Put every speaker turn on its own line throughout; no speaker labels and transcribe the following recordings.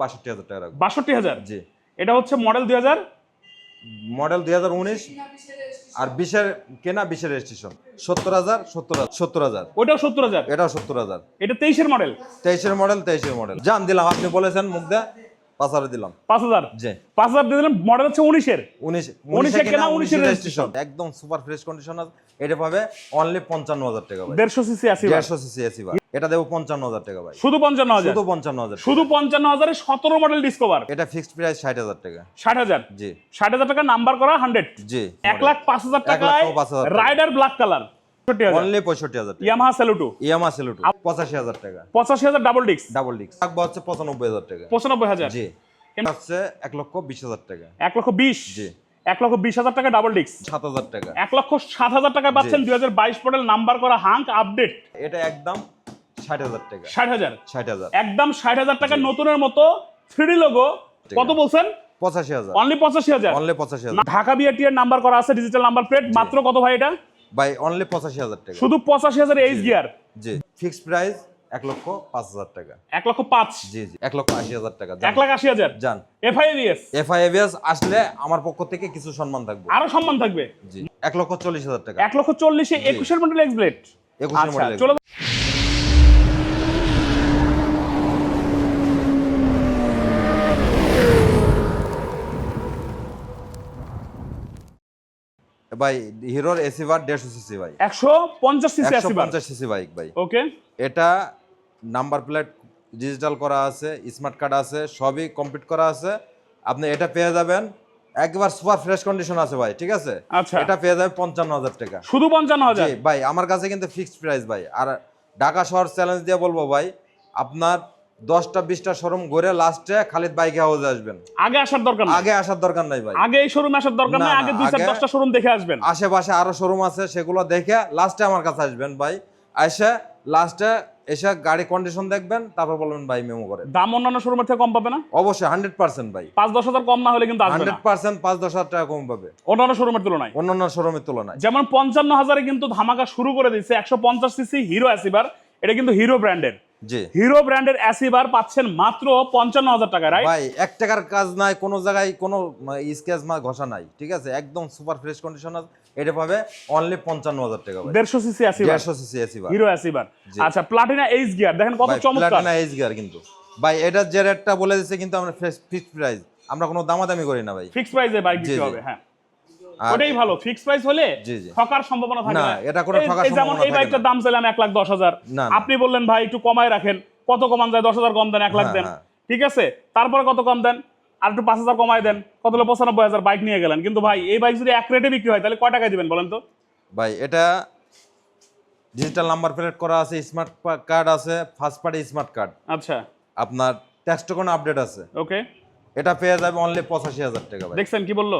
বাষট্টি হাজার টাকা রাখব।
বাষট্টি হাজার?
জি।
এটা হচ্ছে মডেল দুই হাজার?
মডেল দুই হাজার উনিশ আর বিশের কেনা বিশের রেজিস্ট্রেশন সত্তর হাজার সত্তর হাজার সত্তর হাজার।
ওইটাও সত্তর হাজার?
এটাও সত্তর হাজার।
এটা তেইশের মডেল
তেইশের মডেল তেইশের মডেল জান দিলাম আপনি বলেছেন মুখ দিয়ে পাঁচ হাজার দিলাম।
পাঁচ হাজার?
জি।
পাঁচ হাজার দিয়ে দিলাম মডেল হচ্ছে উনিশের।
উনিশ
উনিশে কেনা,
উনিশের রেজিস্ট্রেশন একদম সুপার ফ্রেশ কন্ডিশন আছে। এটা পাবে অনলি পঞ্চান্ন হাজার টাকা
দেড়শো সিসি আসি।
দেড়শো সিসি আসি ভাই এটা দেবো পঞ্চান্ন হাজার টাকা ভাই।
শুধু পঞ্চান্ন হাজার
শুধু পঞ্চান্ন হাজার
শুধু পঞ্চান্ন হাজারে সতেরো মডেল ডিসকভার
এটা ফিক্সড প্রাইস ষাট হাজার টাকা।
ষাট হাজার
জি।
ষাট হাজার টাকা নাম্বার করা হান্ড্রেড
জি।
এক লাখ পাঁচ হাজার
টাকা।
রাইডার ব্ল্যাক কালার
অনলি পঁয়ষট্টি হাজার
ইয়ামাহা সেলুটু
ইএমআই সেলুটু পঁচাশি হাজার টাকা।
পঁচাশি হাজার ডাবল ডিস্ক
ডাবল ডিস্ক থাকবে হচ্ছে পঁচানব্বই হাজার টাকা।
পঁচানব্বই হাজার
জি। এটা হচ্ছে এক লক্ষ বিশ হাজার টাকা।
এক লক্ষ বিশ?
জি।
এক লক্ষ বিশ হাজার টাকা ডাবল ডিস্ক
সাত হাজার টাকা।
এক লক্ষ সাত হাজার টাকায় পাচ্ছেন দুই হাজার বাইশ মডেল নাম্বার করা হাঙ্ক আপডেট
এটা একদম ষাট হাজার টাকা।
ষাট হাজার?
ষাট হাজার।
একদম ষাট হাজার টাকা নতুনের মতো থ্রি লোগো কত বলছেন?
পঁচাশি হাজার।
অনলি পঁচাশি হাজার?
অনলি পঁচাশি হাজার।
ঢাকা বিআরটিএর নাম্বার করা আছে ডিজিটাল নাম্বার প্লেট মাত্র কত ভাই এটা?
বাই অনলি পঁচাশি হাজার টাকা।
শুধু পঁচাশি হাজার এইচ গিয়ার
জি। ফিক্সড প্রাইস এক লক্ষ পাঁচ হাজার টাকা।
এক লক্ষ পাঁচ?
জি জি। এক লক্ষ আশি হাজার টাকা।
এক লাখ আশি হাজার?
যান এফআইএবিএস আসলে আমার পক্ষ থেকে কিছু সম্মান থাকবে।
আরও সম্মান থাকবে?
জি। এক লক্ষ চল্লিশ হাজার টাকা।
এক লক্ষ চল্লিশে একুশের মডেল এক্স ব্লেড
একুশের
আচ্ছা
মডেল
চলো
ভাই হিরোর এসি বার দেড়শো সিসি ভাই।
একশো পঞ্চাশ সিসি
একশো পঞ্চাশ সিসি বাইক ভাই।
ওকে
এটা নাম্বার প্লেট ডিজিটাল করা আছে স্মার্ট কার্ড আছে সবই কমপ্লিট করা আছে। আপনি এটা পেয়ে যাবেন। একবার সুপার ফ্রেশ কন্ডিশন আছে ভাই ঠিক আছে?
আচ্ছা।
এটা পেয়ে যাবেন পঞ্চান্ন হাজার টাকা।
শুধু পঞ্চান্ন হাজার?
ভাই আমার কাছে কিন্তু ফিক্সড প্রাইস ভাই। আর ঢাকা শহর চ্যালেঞ্জ দিয়ে বলব ভাই আপনার দশটা বিশটা শোরুম ঘুরে লাস্টে খালিদ বাইক হাউসে আসবেন।
আগে আসার দরকার
আগে আসার দরকার নাই ভাই।
আগে এই শোরুমে আসার দরকার নেই? আগে দুই চার দশটা শোরুম দেখে আসবেন।
আশেপাশে আরও শোরুম আছে সেগুলো দেখে লাস্টে আমার কাছে আসবেন ভাই। এসে লাস্টে এসে গাড়ি কন্ডিশন দেখবেন তারপর বলবেন ভাই মেমো করে
দাম অন্যান্য শোরুমের থেকে কম পাবে না?
অবশ্যই হান্ড্রেড পার্সেন্ট ভাই।
পাঁচ দশ হাজার কম না হলে কিন্তু
হান্ড্রেড পার্সেন্ট পাঁচ দশ হাজার টাকা কম পাবে।
অন্যান্য শোরুমের তুলনায়?
অন্যান্য শোরুমের তুলনায়।
যেমন পঞ্চান্ন হাজারে কিন্তু ধামাকা শুরু করে দিচ্ছে একশো পঞ্চাশ সিসি হিরো অ্যাসিবার এটা কিন্তু হিরো ব্র্যান্ডের হিরো ব্র্যান্ডের অ্যাসিবার পাচ্ছেন মাত্র পঞ্চান্ন হাজার টাকা রাইট
ভাই এক টাকার কাজ নাই কোনো জায়গায় কোনো স্কেচ মা ঘষা নাই ঠিক আছে? একদম সুপার ফ্রেশ কন্ডিশন আছে এটা পাবে অনলি পঞ্চান্ন হাজার টাকা
দেড়শো সিসি অ্যাসিবার
দেড়শো সিসি এসি ভাই
হিরো অ্যাসিবার
জি।
আচ্ছা প্লাটিনা এইচ গিয়ার দেখেন কত চমৎকার।
প্লাটিনা এইচ গিয়ার কিন্তু। ভাই এটা যে রেটটা বলে দিচ্ছে কিন্তু আমরা ফিক্সড প্রাইস আমরা কোনো দামাদামি করি না ভাই।
ফিক্সড প্রাইসে বাইক বিক্রি হবে হ্যাঁ। ওটাই ভালো ফিক্স প্রাইস হলে। ঠকার সম্ভাবনা থাকে
না, এটা কোনো ঠকার
এই যেমন এই বাইকটার দাম চাইলাম এক লাখ দশ হাজার।
না, না।
আপনি বললেন ভাই একটু কমায় রাখেন। কত কমান যায়? দশ হাজার কম দেন এক লাখ
হ্যাঁ,
দেন।
হ্যাঁ।
ঠিক আছে? তারপরে কত কম দেন? আর একটু পাঁচ হাজার কমায় দেন। কত হলো? পঁচানব্বই হাজার বাইক নিয়ে গেলেন। কিন্তু ভাই এই বাইক যদি এক রেটে বিক্রি হয় তাহলে কয় টাকায় দিবেন বলেন তো?
ভাই এটা ডিজিটাল নাম্বার প্লেট করা আছে স্মার্ট কার্ড আছে ফার্স্ট পার্টি স্মার্ট কার্ড
আচ্ছা।
আপনার ট্যাক্স টোকন আপডেট আছে।
ওকে
এটা পেয়ে যাবে অনলি পঁচাশি হাজার টাকা
দেখছেন কি বলল?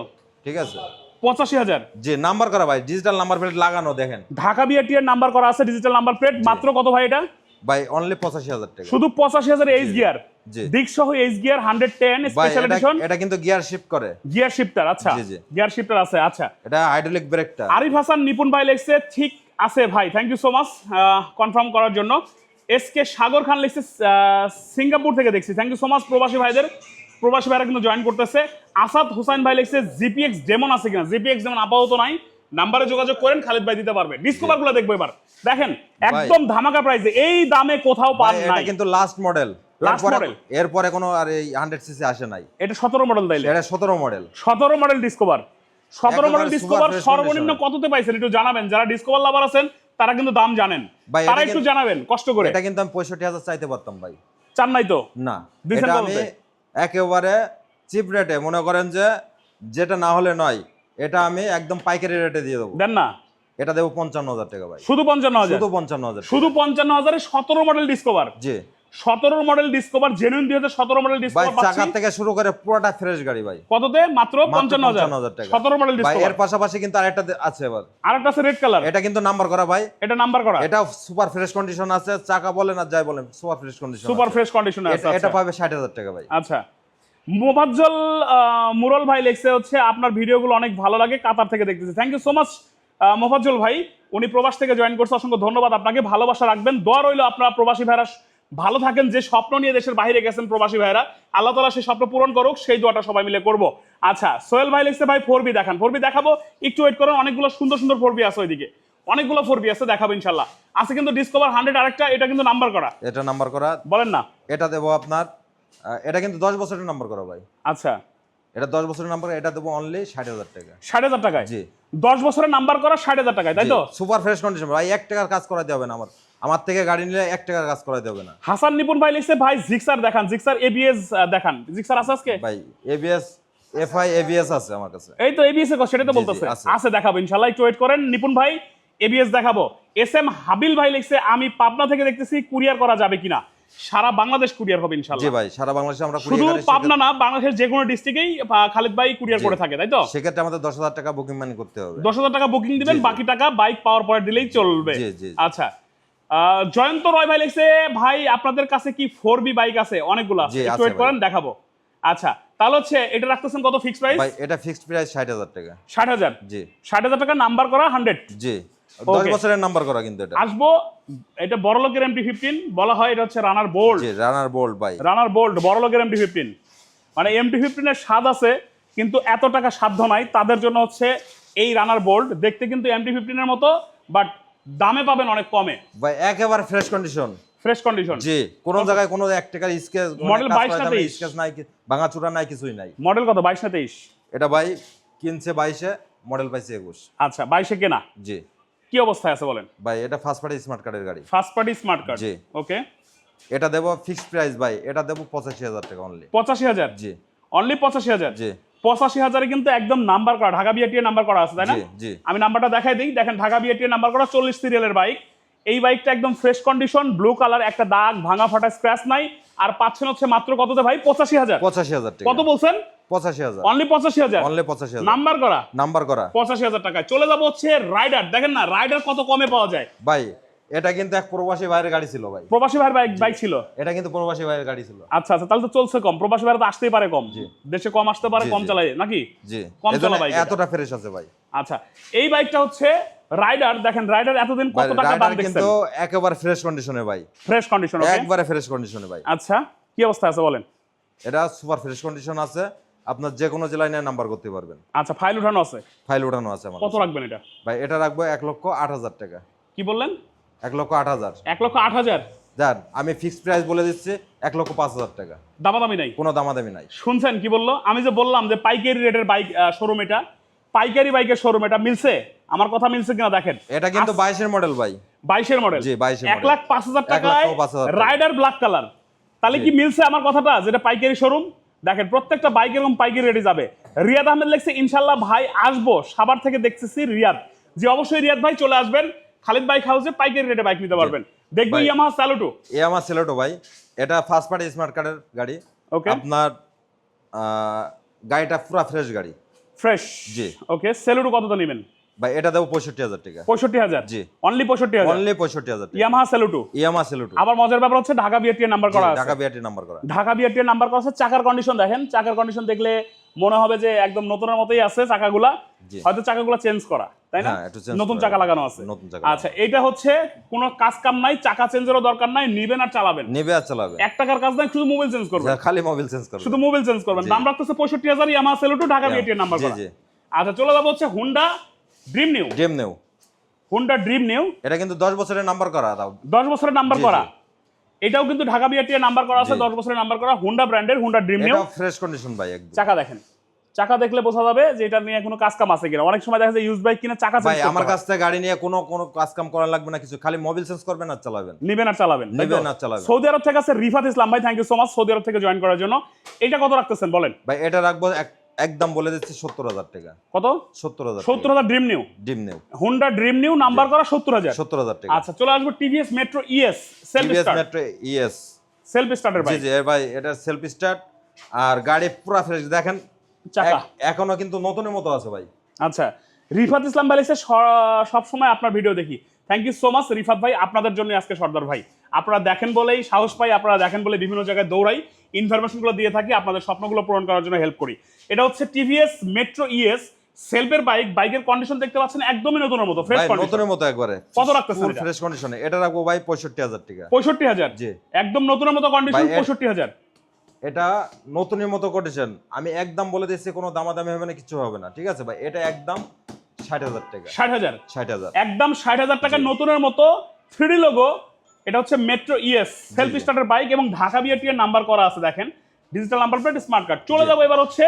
ঠিক আছে?
পঁচাশি হাজার।
জি নাম্বার করা ভাই ডিজিটাল নাম্বার প্লেট লাগানো দেখেন।
ঢাকা বিআরটিএর নাম্বার করা আছে ডিজিটাল নাম্বার প্লেট মাত্র কত ভাই এটা?
ভাই অনলি পঁচাশি হাজার টাকা।
শুধু পঁচাশি হাজার এইচ গিয়ার। দিক সহ H gear hundred ten special edition
এটা কিন্তু গিয়ার শিফট করে।
গিয়ার শিফটার আচ্ছা। গিয়ার শিফটার আছে আচ্ছা।
এটা হাইড্রোলিক ব্রেকটা
আরিফ হাসান নিপুণ ভাই লিখছে ঠিক আছে ভাই thank you so much confirm করার জন্য। এস কে সাগর খান লিখছে সিঙ্গাপুর থেকে দেখছি থ্যাংক ইউ সো মাচ প্রবাসী ভাইদের। প্রবাসী ভাইরা কিন্তু জয়েন করতেছে। আসাদ হোসাইন ভাই লিখছে জিপিএক্স ডেমন আছে কিনা? জিপিএক্স ডেমন আপাতত নাই। নাম্বারে যোগাযোগ করেন খালিদ ভাই দিতে পারবে। ডিসকভারগুলো দেখব এবার। দেখেন একদম ধামাকা প্রাইসে এই দামে কোথাও পান নাই।
কিন্তু লাস্ট মডেল? এরপরে কোনো আর এই হান্ড্রেড সিসি আসে নাই।
এটা সতেরো মডেল তাইলে।
এটা সতেরো মডেল
সতেরো মডেল ডিসকভার সতেরো
একেবারে
মডেল ডিসকভার সর্বনিম্ন কততে পাইছেন একটু জানাবেন। যারা ডিসকভার লাভার আছেন তারা কিন্তু দাম জানেন। তারা একটু জানাবেন কষ্ট করে।
এটা কিন্তু আমি পঁয়ষট্টি হাজার চাইতে পারতাম ভাই।
চান নাই তো?
না
দিছেন কততে?
একেবারে চিপ রেটে মনে করেন যে যেটা না হলে নয় এটা আমি একদম পাইকারি রেটে দিয়ে দেবো।
দেন না?
এটা দেবো পঞ্চান্ন হাজার টাকা ভাই।
শুধু পঞ্চান্ন হাজার?
শুধু পঞ্চান্ন হাজার
শুধু পঞ্চান্ন হাজারে সতেরো মডেল ডিসকভার
জি।
সতেরো মডেল ডিসকভার জেনুইন দুই হাজার সতেরো মডেল ডিসকভার
চাকা থেকে শুরু করে পুরোটা ফ্রেশ গাড়ি ভাই।
কততে? মাত্র পঞ্চান্ন হাজার।
টাকা।
সতেরো মডেল ডিসকভার
এর পাশাপাশি কিন্তু আরেকটা আছে এবার
আরেকটা আছে রেড কালার
এটা কিন্তু নাম্বার করা ভাই।
এটা নাম্বার করা।
এটা সুপার ফ্রেশ কন্ডিশন আছে। চাকা বলেন আর যাই বলেন super fresh condition
super fresh কন্ডিশনে আছে
এটা
আচ্ছা।
পাবে ষাট হাজার টাকা ভাই।
আচ্ছা। মোফাজ্জল মুরল ভাই লিখছে হচ্ছে আপনার ভিডিওগুলো অনেক ভালো লাগে কাতার থেকে দেখতেছি। Thank you so much Mofazzal ভাই। উনি প্রবাস থেকে জয়েন করছে। অসংখ্য ধন্যবাদ। আপনাকে ভালোবাসা রাখবেন। দোয়া রইল আপনার প্রবাসী ভাইরা ভালো থাকেন যে স্বপ্ন নিয়ে দেশের বাইরে গেছেন প্রবাসী ভাইরা আল্লাহ তালা সেই স্বপ্ন পূরণ করুক সেই দোয়াটা সবাই মিলে করব। আচ্ছা সোহেল ভাই লিখছে ভাই ফোর বি দেখান। ফোর বি দেখাবো একটু ওয়েট করেন অনেকগুলো সুন্দর সুন্দর ফোর বি আছে ওইদিকে। অনেকগুলো ফোর বি আছে দেখাবো ইনশাল্লাহ আছে কিন্তু ডিসকভার হান্ড্রেড আরেকটা এটা কিন্তু নাম্বার করা।
এটা নাম্বার করা।
বলেন না।
এটা দেবো আপনার এটা কিন্তু দশ বছরের নাম্বার করা ভাই।
আচ্ছা।
এটা দশ বছরের নাম্বার এটা দেবো অনলি ষাট হাজার টাকা।
ষাট হাজার টাকায়?
জি।
দশ বছরের নাম্বার করা ষাট হাজার টাকায় তাই তো?
সুপার ফ্রেশ কন্ডিশন ভাই এক টাকার কাজ করাতে হবে না আমার। আমার থেকে গাড়ি নিলে এক টাকার কাজ করাতে হবে না।
হাসান নিপুন ভাই লিখছে ভাই জিক্সার দেখান জিক্সার এবিএস দেখান। জিক্সার আছে আজকে?
ভাই এবিএস এফআই এবিএস আছে আমার কাছে।
এই তো এবিএস এর কথা, সেটাই তো বলতেছে।
আছে।
দেখাবো ইনশাল্লাহ একটু ওয়েট করেন। নিপুন ভাই এবিএস দেখাবো। এস এম হাবিল ভাই লিখছে আমি পাবনা থেকে দেখতেছি কুরিয়ার করা যাবে কিনা? সারা বাংলাদেশ কুরিয়ার হবে
ইনশাআল্লাহ।
জি
ভাই সারা বাংলাদেশে আমরা
শুধু পাবনা না বাংলাদেশের যে কোনো ডিস্ট্রিক্টেই খালিদ ভাই কুরিয়ার করে থাকে তাই তো?
সেক্ষেত্রে আমাদের দশ হাজার টাকা বুকিং মানি করতে হবে।
দশ হাজার টাকা বুকিং দিবেন। বাকি টাকা বাইক পাওয়ার পরে দিলেই চলবে।
জি, জি।
আচ্ছা জয়ন্ত রয় ভাই লিখছে ভাই আপনাদের কাছে কি ফোর বি বাইক আছে? অনেকগুলো একটু ওয়েট করেন দেখাবো। আচ্ছা তাহলে হচ্ছে এটা রাখতেছেন কত ফিক্স প্রাইস
ভাই এটা ফিক্সড প্রাইস ষাট হাজার টাকা।
ষাট হাজার?
জি।
ষাট হাজার টাকা নাম্বার করা হান্ড্রেড
জি। দশ
Okay.
বছরের নাম্বার করা কিন্তু এটা।
আসব এটা বড় লোকের এমটি ফিফটিন বলা হয় এটা হচ্ছে রানার বোল্ড
জি রানার বোল্ট ভাই।
রানার বোল্ড বড় লোকের এমটি ফিফটিন মানে এমটি ফিফটিনের স্বাদ আছে কিন্তু এত টাকা সাধ্য নাই তাদের জন্য হচ্ছে এই রানার বোল্ড দেখতে কিন্তু এমটি ফিফটিনের মতো বাট দামে পাবেন অনেক কমে।
ভাই একেবারে ফ্রেশ কন্ডিশন
ফ্রেশ কন্ডিশন
জি কোন জায়গায় কোনো এক টাকার স্কেচ
মডেল 22 না 23?
স্কেচ নাই ভাঙা চুরা নাই কিছুই নাই।
মডেল কত? বাইশ না তেইশ?
এটা ভাই কিনছে বাইশে মডেল পাইছে একুশ।
আচ্ছা বাইশে কেনা?
জি।
কি অবস্থায় আছে বলেন?
ভাই এটা ফার্স্ট পার্টি স্মার্ট কার্ডের গাড়ি।
ফার্স্ট পার্টি স্মার্ট কার্ড
জি।
ওকে
এটা দেবো ফিক্সড প্রাইস ভাই। এটা দেবো পঁচাশি হাজার টাকা অনলি
পঁচাশি হাজার?
জি।
অনলি পঁচাশি হাজার?
জি।
পঁচাশি হাজারে কিন্তু একদম নাম্বার করা ঢাকা বিআরটিএ নাম্বার করা আছে তাই না? আমি নাম্বারটা দেখাই দিই। দেখেন ঢাকা বিআরটিএ নাম্বার করা চল্লিশ সিরিয়ালের বাইক। এই বাইকটা একদম ফ্রেশ কন্ডিশন ব্লু কালার একটা দাগ ভাঙা ফাটা স্ক্র্যাচ নাই। আর পাচ্ছেন হচ্ছে মাত্র কততে ভাই? পঁচাশি হাজার।
পঁচাশি হাজার
কত বলছেন?
পঁচাশি হাজার।
অনলি পঁচাশি হাজার?
অনলি পঁচাশি হাজার।
নাম্বার করা?
নাম্বার করা।
পঁচাশি হাজার টাকায়। চলে যাব হচ্ছে রাইডার দেখেন না রাইডার কত কমে পাওয়া যায়?
ভাই এটা কিন্তু এক প্রবাসী বাইরের গাড়ি ছিল ভাই।
প্রবাসী ভাইয়ের বাইক বাইক ছিল?
এটা কিন্তু প্রবাসী বাইরের গাড়ি ছিল।
আচ্ছা আচ্ছা তাহলে তো চলছে কম। প্রবাসী ভাইরা তো আসতেই পারে কম।
জি।
দেশে কম আসতে পারে কম চালায় নাকি?
জি।
কম চলা বাইক
এতটা ফ্রেশ আছে ভাই।
আচ্ছা এই বাইকটা হচ্ছে রাইডার। দেখেন রাইডার এতদিন কত টাকা দাম দেখছেন?
কিন্তু একেবারে ফ্রেশ কন্ডিশনে ভাই।
ফ্রেশ কন্ডিশন ওকে
একবারে ফ্রেশ কন্ডিশনে ভাই।
আচ্ছা কি অবস্থা আছে বলেন?
এটা সুপার ফ্রেশ কন্ডিশন আছে। আপনার যে কোনো জেলায় নিয়ে নাম্বার করতে পারবেন।
আচ্ছা ফাইল উঠানো আছে?
ফাইল ওঠানো আছে আমার
কত। রাখবেন এটা?
ভাই এটা রাখব এক লক্ষ আট হাজার টাকা।
কি বললেন?
এক লক্ষ আট হাজার।
এক লক্ষ আট হাজার?
যান আমি ফিক্সড প্রাইস বলে দিচ্ছি এক লক্ষ পাঁচ হাজার টাকা।
দামাদামি নাই?
কোনো দামাদামি নাই।
শুনছেন কি বলল? আমি যে বললাম যে পাইকারি রেটের বাইক শোরুম এটা পাইকারি বাইকের শোরুম এটা মিলছে? আমার কথা মিলছে কিনা দেখেন।
এটা কিন্তু বাইশের মডেল ভাই।
বাইশের মডেল
জি, 22 এর
এক লাখ পাঁচ হাজার টাকায়
পাঁচ হাজার টাকা।
রাইডার ব্ল্যাক কালার তাহলে কি মিলছে আমার কথাটা? যেটা পাইকারি শোরুম দেখেন প্রত্যেকটা বাইক এরকম পাইকারি রেটে যাবে। রিয়াদ আহমেদ লেখছে ইনশাল্লাহ ভাই আসব। সাবার থেকে দেখতেছি রিয়াদ। যে অবশ্যই রিয়াদ ভাই চলে আসবেন। খালিদ বাইক হাউসে পাইকারি রেটে বাইক নিতে পারবেন। দেখব ইয়ামাহা স্যালুটু
এ আমার সিলেটো ভাই এটা ফার্স্ট পার্টি স্মার্ট কার্ডের গাড়ি।
ওকে
আপনার গাড়িটা পুরো ফ্রেশ গাড়ি।
ফ্রেশ
জি।
ওকে সেলুটু কতটা নেবেন?
ভাই এটা দেবো পঁয়ষট্টি হাজার টাকা।
পঁয়ষট্টি হাজার?
জি।
অনলি পঁয়ষট্টি হাজার?
অনলি পঁয়ষট্টি হাজার
ইয়ামাহা সেলুটু
ইয়ামা সিলেটো
আবার মজার ব্যাপার হচ্ছে ঢাকা বিআরটিএর নাম্বার করা আছে।
ঢাকা বিআরটি নাম্বার করা।
ঢাকা বিআরটিএর নাম্বার করা আছে চাকার কন্ডিশন দেখেন। চাকার কন্ডিশন দেখলে মনে হবে যে একদম নতুনের মতোই আছে চাকাগুলা। হয়তো চাকাগুলো চেঞ্জ করা তাই না?
হ্যাঁ,
নতুন চাকা লাগানো আছে। আচ্ছা এটা হচ্ছে কোনো কাজ কাম নাই চাকা চেঞ্জেরও দরকার নাই নিবেন আর চালাবেন।
নেবে আর চালাবে।
এক টাকার কাজ নাই শুধু মোবাইল চেঞ্জ করবেন।
খালি মোবাইল চেঞ্জ করবে
শুধু মোবাইল চেঞ্জ করবেন। দাম রাখতেছে পঁয়ষট্টি হাজার ইয়ামা সেলুটু ঢাকা বিআরটিএর নাম্বার করা। আচ্ছা চলে যাব হচ্ছে হুন্ডা ড্রিম নিউ
ডেম নেও
হুন্ডা ড্রিম নিউ
এটা কিন্তু দশ বছরের নাম্বার করা তাও।
দশ বছরের নাম্বার করা। এটাও কিন্তু ঢাকা বিআরটিএর নাম্বার করা আছে। দশ বছরের নাম্বার করা হুন্ডা ব্র্যান্ডের হুন্ডা ড্রিম নিউ
এটা ফ্রেশ কন্ডিশন ভাই একদম।
চাকা দেখেন। চাকা দেখলে বোঝা যাবে যে এটা নিয়ে কোনো কাজ কাম আছে কিনা। অনেক সময় দেখা যায় ইউজ বাইক কিনা চাকা
ভাই আমার কাছ থেকে গাড়ি নিয়ে কোনো কোনো কাজ কাম করা লাগবে না কিছু। খালি মোবাইল চেঞ্জ করবেন আর চালাবেন।
নিবেন আর চালাবেন?
নিবেন আর চালাবেন।
সৌদি আরব থেকে আছে রিফাত ইসলাম ভাই thank you so much Saudi আরব থেকে জয়েন করার জন্য। এটা কত রাখতেছেন বলেন?
ভাই এটা রাখব এক- একদম বলে দিচ্ছি সত্তর হাজার টাকা।
কত?
সত্তর হাজার
সত্তর হাজার ড্রিম নিউ
ডিম নেও
হুন্ডা ড্রিম নিউ নাম্বার করা সত্তর হাজার।
সত্তর হাজার টাকা।
আচ্ছা চলে আসব TVS Metro ES self start
Metro ES
self স্টার্টের
জি
বাইক
জি ভাই এটা সেলফ স্টার্ট আর গাড়ি পুরো ফ্রেশ দেখেন
চাকা।
এখনও কিন্তু নতুনের মতো আছে ভাই।
আচ্ছা রিফাত ইসলাম ভাই সব সময় আপনার ভিডিও দেখি। Thank you so much Rifat ভাই আপনাদের জন্য আজকে সর্দার ভাই। আপনারা দেখেন বলেই সাহস পাই আপনারা দেখেন বলে বিভিন্ন জায়গায় দৌড়াই ইনফরমেশনগুলো দিয়ে থাকি আপনাদের স্বপ্নগুলো পূরণ করার জন্য হেল্প করি। এটা হচ্ছে টিভিএস মেট্রো ইএস সেলফের বাইক বাইকের কন্ডিশন দেখতে পাচ্ছেন একদমই নতুনের মতো ফ্রেশ কন্ডিশন
নতুনের মতো একবারে।
কত রাখতেছেন এটা?
ফ্রেশ কন্ডিশনে এটা রাখব ভাই পঁয়ষট্টি হাজার টাকা।
পঁয়ষট্টি হাজার?
জি।
একদম নতুনের মতো কন্ডিশন
ভাই, এর-
পঁয়ষট্টি হাজার।
এটা নতুনের মতো কন্ডিশন আমি একদম বলে দিচ্ছি কোনো দামাদামি হবে না কিছু হবে না। ঠিক আছে ভাই এটা একদম ষাট হাজার টাকা।
ষাট হাজার?
ষাট হাজার।
একদম ষাট হাজার টাকা নতুনের মতো থ্রি লোগো এটা হচ্ছে Metro ES self. Starter bike এবং ঢাকা বিআরটি এর নাম্বার করা আছে দেখেন। Digital number plate smart card চলে যাব এবার হচ্ছে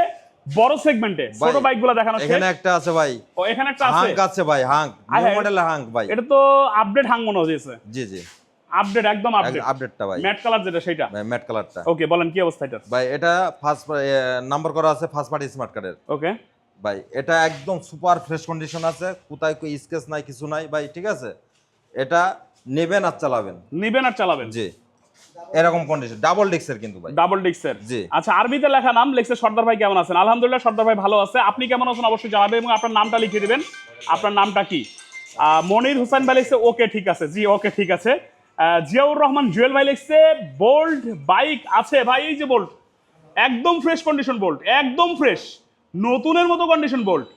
বড় সেগমেন্টে ছোট বাইকগুলো দেখানো
এখানে একটা আছে ভাই।
ও এখানে একটা আছে।
হাঙ্ক আছে ভাই হাঙ্ক।
হায়।
মডেলের হাঙ্ক ভাই।
এটা তো আপডেট হাং মনে হয়েছে
জি জি
আপডেট একদম আপডেট
আপডেটটা ভাই।
ম্যাট কালার যেটা সেটা
ভাই ম্যাট কালারটা
ওকে বলেন কি অবস্থা এটা?
ভাই এটা ফার্স্ট নাম্বার করা আছে ফার্স্ট পার্টি স্মার্ট কার্ডের
ওকে
ভাই এটা একদম সুপার ফ্রেশ কন্ডিশন আছে। কোথায় কোনো স্কেচ নাই কিছু নাই। ভাই ঠিক আছে? এটা নেবেন আর চালাবেন।
নিবেন আর চালাবেন।
জি। এরকম কন্ডিশন ডাবল ডিক্সের কিন্তু ভাই।
ডাবল ডিক্সের
জি।
আচ্ছা আরবিতে লেখা নাম লেখছে সর্দার ভাই কেমন আছেন? আলহামদুলিল্লাহ সর্দার ভাই ভালো আছে। আপনি কেমন আছেন অবশ্যই জানাবেন এবং আপনার নামটা লিখে দিবেন। আপনার নামটা কি? মনির হোসেন ভাই লিখছে ওকে ঠিক আছে। জি ওকে ঠিক আছে। জিয়াউর রহমান জুয়েল ভাই লিখছে বোল্ড বাইক আছে। ভাই এই যে বোল্ট একদম ফ্রেশ কন্ডিশন বোল্ট একদম ফ্রেশ নতুনের মতো কন্ডিশন বোল্ট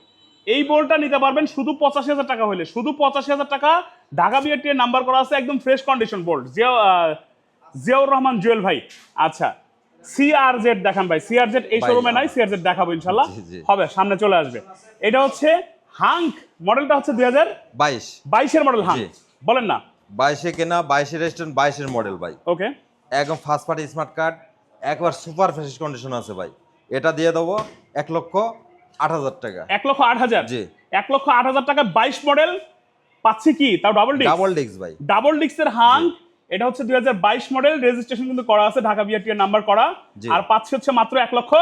এই বোল্টটা নিতে পারবেন শুধু পঁচাশি হাজার টাকা হলে শুধু পঁচাশি হাজার টাকা ঢাকা বিআরটি এর নাম্বার করা আছে একদম fresh condition Bolt Zia Ziaur Rahman Jewel ভাই। আচ্ছা সিআরজেড দেখান ভাই। সিআরজেড এই শোরুমে নাই সিআরজেড দেখাবো ইনশাল্লাহ। হবে সামনে চলে আসবে। এটা হচ্ছে হাঙ্ক মডেলটা হচ্ছে দুই হাজার
বাইশ।
বাইশের মডেল হাঙ্ক বলেন না।
বাইশে কেনা বাইশে রেস্টুরেন্ট বাইশের মডেল ভাই।
ওকে
একদম ফার্স্ট পার্টি স্মার্ট কার্ড একবার সুপার ফ্রেশ কন্ডিশন আছে ভাই। এটা দিয়ে দেবো এক লক্ষ আট হাজার টাকা।
এক লক্ষ আট হাজার?
জি। এক
লক্ষ আট হাজার টাকা বাইশ মডেল পাচ্ছি কি? তাও ডাবল ডিস্ক
ডাবল ডিক্স ভাই।
ডাবল ডিস্কের হাঙ্ক এটা হচ্ছে দুই হাজার বাইশ মডেল রেজিস্ট্রেশন কিন্তু করা আছে ঢাকা বিআরটি এর নাম্বার করা। আর পাচ্ছি হচ্ছে মাত্র এক লক্ষ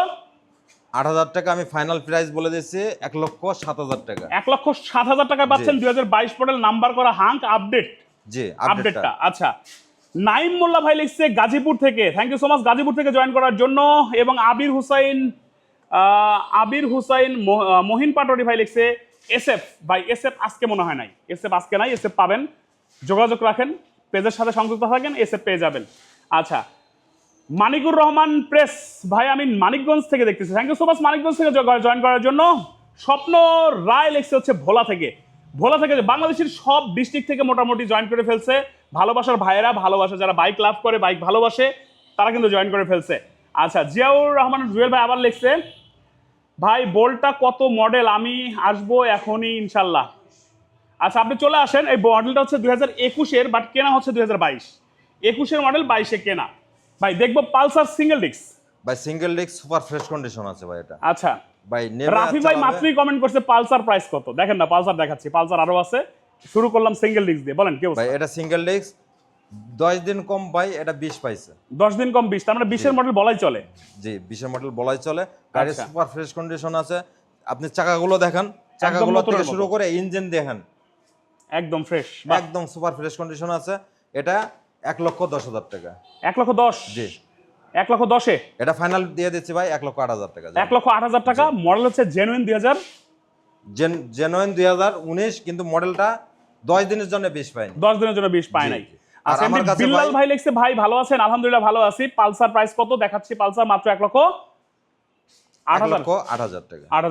আট হাজার টাকা আমি ফাইনাল প্রাইস বলে দিচ্ছি এক লক্ষ সাত হাজার টাকা।
এক লক্ষ সাত হাজার টাকা পাচ্ছেন দুই হাজার বাইশ মডেল নাম্বার করা হাঙ্ক আপডেট
জি
আপডেটটা আচ্ছা। নাইম মোল্লা ভাই লিখছে গাজীপুর থেকে। Thank you so much Gazipur থেকে জয়েন করার জন্য। এবং আবির হুসাইন আবির হুসাইন মহিন পাটোয়ারি ভাই লিখছে এস এসএফ, ভাই এস এফ আজকে মনে হয় নাই। এস এফ আজকে নাই, এসএফ পাবেন। যোগাযোগ রাখেন, পেজের সাথে সংযুক্ত থাকেন, এসএফ পেয়ে যাবেন। আচ্ছা মানিকুর রহমান প্রেস, ভাই, আমি মানিকগঞ্জ থেকে দেখতেছি। Thank you so much Manikganj থেকে জয়েন করার জন্য। স্বপ্ন রায় লেখছে হচ্ছে ভোলা থেকে। ভোলা থেকে বাংলাদেশের সব ডিস্ট্রিক্ট থেকে মোটামুটি জয়েন করে ফেলছে। ভালোবাসার ভাইয়েরা ভালোবাসা যারা বাইক লাভ করে বাইক ভালোবাসে তারা কিন্তু জয়েন করে ফেলছে। আচ্ছা জিয়াউর রহমান জুয়েল ভাই আবার লিখছে ভাই বোল্টটা কত মডেল আমি আসব এখনই ইনশাল্লাহ। আচ্ছা আপনি চলে আসেন এই মডেলটা হচ্ছে দুই হাজার একুশের বাট কেনা হচ্ছে দুই হাজার বাইশ। একুশের মডেল বাইশে কেনা। ভাই দেখব পালসার সিঙ্গেল ডিস্ক
ভাই সিঙ্গেল ডিক্স সুপার ফ্রেশ কন্ডিশন আছে ভাই এটা।
আচ্ছা।
ভাই
রাফি ভাই মাত্রই কমেন্ট করছে পালসার প্রাইস কত? দেখেন না পালসার দেখাচ্ছি পালসার আরও আছে। শুরু করলাম সিঙ্গেল ডিস্ক দিয়ে বলেন কেউ
ভাই এটা সিঙ্গেল ডিক্স দশ দিন কম ভাই এটা বিশ পাইছে।
দশ দিন কম বিশ তার মানে বিশের মডেল বলাই চলে।
জি বিশের মডেল বলাই চলে। গাড়ির। সুপার ফ্রেশ কন্ডিশন আছে। আপনি চাকাগুলো দেখেন চাকাগুলো থেকে শুরু করে ইঞ্জিন দেখেন।
একদম ফ্রেশ
একদম সুপার ফ্রেশ কন্ডিশন আছে। এটা এক লক্ষ দশ হাজার টাকা।
এক লক্ষ দশ?
জি।
এক লক্ষ দশে?
এটা ফাইনাল দিয়ে দিচ্ছি ভাই এক লক্ষ আট হাজার টাকা।
এক লক্ষ আট হাজার টাকা মডেল হচ্ছে জেনুইন দুই হাজার?
জেন জেনুইন দুই হাজার উনিশ কিন্তু মডেলটা দশ দিনের জন্য বেশ পাইনি
দশ দিনের জন্য বিশ পায় নাই। আচ্ছা বিল্লাল
ভাই-
ভাই লিখছে ভাই ভালো আছেন? আলহামদুলিল্লাহ ভালো আছি। পালসার প্রাইস কত? দেখাচ্ছি পালসার মাত্র এক লক্ষ আট হাজার।
লক্ষ আট হাজার টাকা।
আট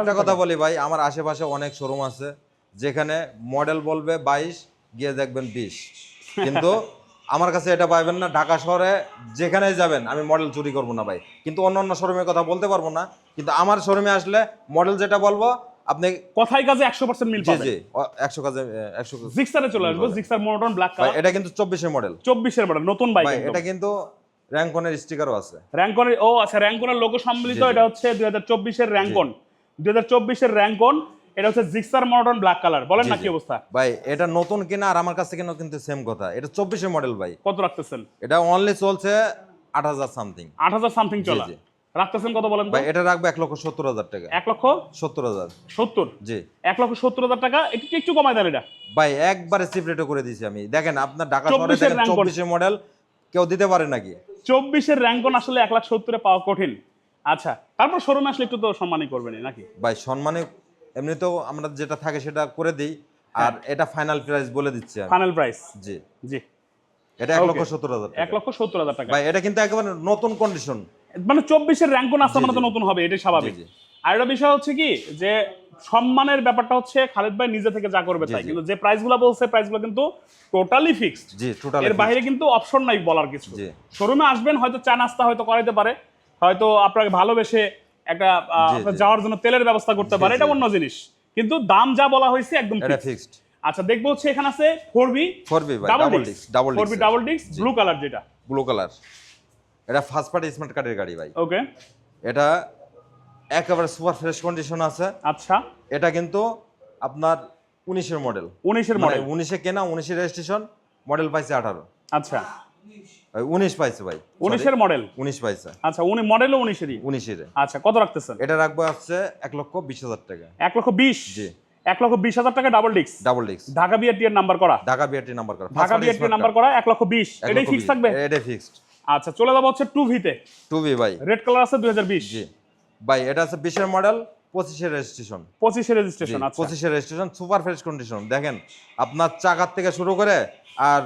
হাজার
কথা বলি ভাই আমার আশেপাশে অনেক শোরুম আছে যেখানে মডেল বলবে বাইশ গিয়ে দেখবেন বিশ। কিন্তু আমার কাছে এটা পাইবেন না ঢাকা শহরে যেখানেই যাবেন আমি মডেল চুরি করব না ভাই। কিন্তু অন্য অন্য শোরুমের কথা বলতে পারব না কিন্তু আমার শোরুমে আসলে মডেল যেটা বলব আপনি
কথাই কাজে একশো পার্সেন্ট মিল
জি জি ও- একশো কাজে একশো
জিক্সারে চলে আসব জিক্সার মোটন ব্ল্যাক কালার
এটা কিন্তু মডেল
মডেল নতুন বাইক
এটা কিন্তু র্যাঙ্কনের স্টিকারও আছে।
র্যাঙ্কনের ও আচ্ছা র্যাঙ্কনের লোগো সম্মিলিত। এটা হচ্ছে দুই হাজার চব্বিশের র্যাঙ্কন র্যাঙ্কন এটা হচ্ছে জিক্সার মোটন ব্ল্যাক কালার বলেন না কি অবস্থা?
ভাই এটা নতুন কিনা আর আমার কাছে কিনা কিন্তু সেম কথা। এটা চব্বিশের মডেল ভাই।
কত রাখতেছেন?
এটা অনলি চলছে আট হাজার সামথিং
আট হাজার সামথিং চলা। রাখতেছেন কত বলেন
ভাই এটা রাখবে এক লক্ষ সত্তর হাজার টাকা।
এক লক্ষ?
সত্তর হাজার।
সত্তর?
জি।
এক লক্ষ সত্তর হাজার টাকা? একটু একটু কমায় দেন এটা?
ভাই একবারে সিপ্রেটও করে দিয়েছি আমি। দেখেন আপনার ঢাকা শহরে
24 এর
দেখেন মডেল কেউ দিতে পারে নাকি?
চব্বিশের র্যাঙ্কন আসলে এক লাখ সত্তরে পাওয়া কঠিন। আচ্ছা তারপর শোরুমে আসলে একটু তো সম্মানই করবেন নাকি?
ভাই সম্মানে এমনিতেও আমরা যেটা থাকে সেটা করে দিই আর এটা ফাইনাল প্রাইস বলে দিচ্ছি
ফাইনাল প্রাইস
জি।
জি।
এটা এক লক্ষ সত্তর হাজার
এক লক্ষ সত্তর হাজার টাকা।
ভাই এটা কিন্তু একেবারে নতুন কন্ডিশন
মানে চব্বিশের র্যাঙ্কন আসতে
জি,
মানে তো নতুন হবে এটাই স্বাভাবিক। আর একটা বিষয় হচ্ছে কি যে সম্মানের ব্যাপারটা হচ্ছে খালেদ ভাই নিজে থেকে যা করবে তাই। কিন্তু যে প্রাইসগুলো বলছে প্রাইসগুলো কিন্তু টোটালি ফিক্সড
জি টোটাল
এর বাইরে কিন্তু অপশন নাই বলার কিছু। শোরুমে আসবেন হয়তো চা নাস্তা হয়তো করাইতে পারে। হয়তো আপনাকে ভালোবেসে একটা আপনার যাওয়ার জন্য তেলের ব্যবস্থা করতে পারে এটা অন্য জিনিস। কিন্তু দাম যা বলা হয়েছে একদম
ফিক্সড
আচ্ছা দেখব হচ্ছে এখানে আছে ফোর বি
ফোর বি ভাই
double
double
disc
double
four B
disc
double disc blue colour যেটা।
ব্লু কালার এটা ফার্স্ট পার্টি স্মার্ট কার্ডের গাড়ি ভাই।
ওকে
এটা একেবারে সুপার ফ্রেশ কন্ডিশন আছে।
আচ্ছা।
এটা কিন্তু আপনার উনিশের মডেল
উনিশের
মানে
মডেল
উনিশে কেনা উনিশের রেজিস্ট্রেশন মডেল পাইছে আঠারো।
আচ্ছা।
উনিশ পাইছে ভাই
উনিশের মডেল
উনিশ পাইছে।
আচ্ছা উনি মডেলও উনিশেরই?
উনিশের
আচ্ছা কত রাখতেছেন?
এটা রাখব হচ্ছে এক লক্ষ বিশ হাজার টাকা।
এক লক্ষ বিশ?
জি।
এক লক্ষ বিশ হাজার টাকা double disc
double disc
Dhaka BRT এর নাম্বার করা?
ঢাকা বিআরটি নাম্বার করা।
ঢাকা বিআরটি নাম্বার করা এক লক্ষ বিশ? এটাই ফিক্স থাকবে?
এটাই ফিক্সড
আচ্ছা চলে যাব হচ্ছে টু ভিতে
টু বি ভাই।
রেড কালার আছে দুই হাজার বিশ।
জি। ভাই এটা আছে বিশের মডেল পঁচিশের রেজিস্ট্রেশন
পঁচিশে রেজিস্ট্রেশন আচ্ছা।
পঁচিশের রেজিস্ট্রেশন সুপার ফ্রেশ কন্ডিশন দেখেন আপনার চাকার থেকে শুরু করে আর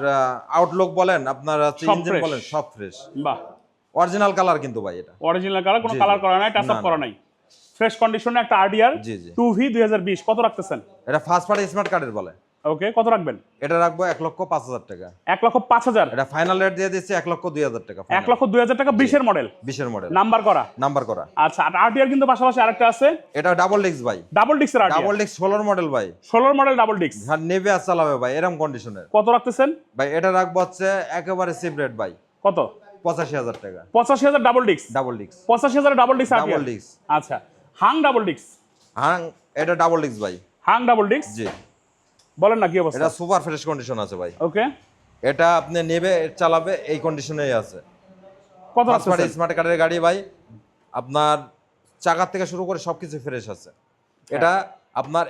আউটলুক বলেন আপনার ইঞ্জিন বলেন সব ফ্রেশ
বাহ।
অরিজিনাল কালার কিন্তু ভাই এটা।
অরিজিনাল কালার কোনো কালার করা নাই টাচ আপ করা নাই। ফ্রেশ কন্ডিশনে একটা আরডিআর
জি, জি।
টু ভি দুই হাজার বিশ। কত রাখতেছেন?
এটা ফার্স্ট পার্টি স্মার্ট কার্ডের বলে।
ওকে কত রাখবেন?
এটা রাখব এক লক্ষ পাঁচ হাজার টাকা।
এক লক্ষ পাঁচ হাজার?
এটা ফাইনাল রেট দিয়ে দিচ্ছি এক লক্ষ দুই হাজার টাকা
এক লক্ষ দুই হাজার টাকা বিশের মডেল
বিশের মডেল
নাম্বার করা?
নাম্বার করা।
আচ্ছা আর আরটিআর কিন্তু পাশাপাশি আরেকটা আছে?
এটা ডাবল ডিস্ক ভাই।
ডাবল ডিক্সের আরটিআর
ডাবল ডিস্ক ষোলোর মডেল ভাই।
ষোলোর মডেল ডাবল ডিক্স
হ্যাঁ নেবে আর চালাবে ভাই এরকম কন্ডিশনের
কত রাখতেছেন?
ভাই এটা রাখব হচ্ছে একেবারে সিপ রেট ভাই।
কত?
পঁচাশি হাজার টাকা।
পঁচাশি হাজার ডাবল ডিক্স
ডাবল ডিস্ক
পঁচাশি হাজার ডাবল ডিক্স
ডাবল ডিস্ক
আচ্ছা হাং ডাবল ডিক্স
হ্যাঁ এটা ডাবল ডিস্ক ভাই।
হাং ডাবল ডিক্স
জি।
বলেন না কি অবস্থা?
এটা সুপার ফ্রেশ কন্ডিশন আছে ভাই।
ওকে
এটা আপনি নেবে চালাবে এই কন্ডিশনেই আছে।
কত রাখতেছেন?
স্মার্ট কার্ডের গাড়ি ভাই আপনার চাকার থেকে শুরু করে সবকিছু ফ্রেশ আছে। এটা আপনার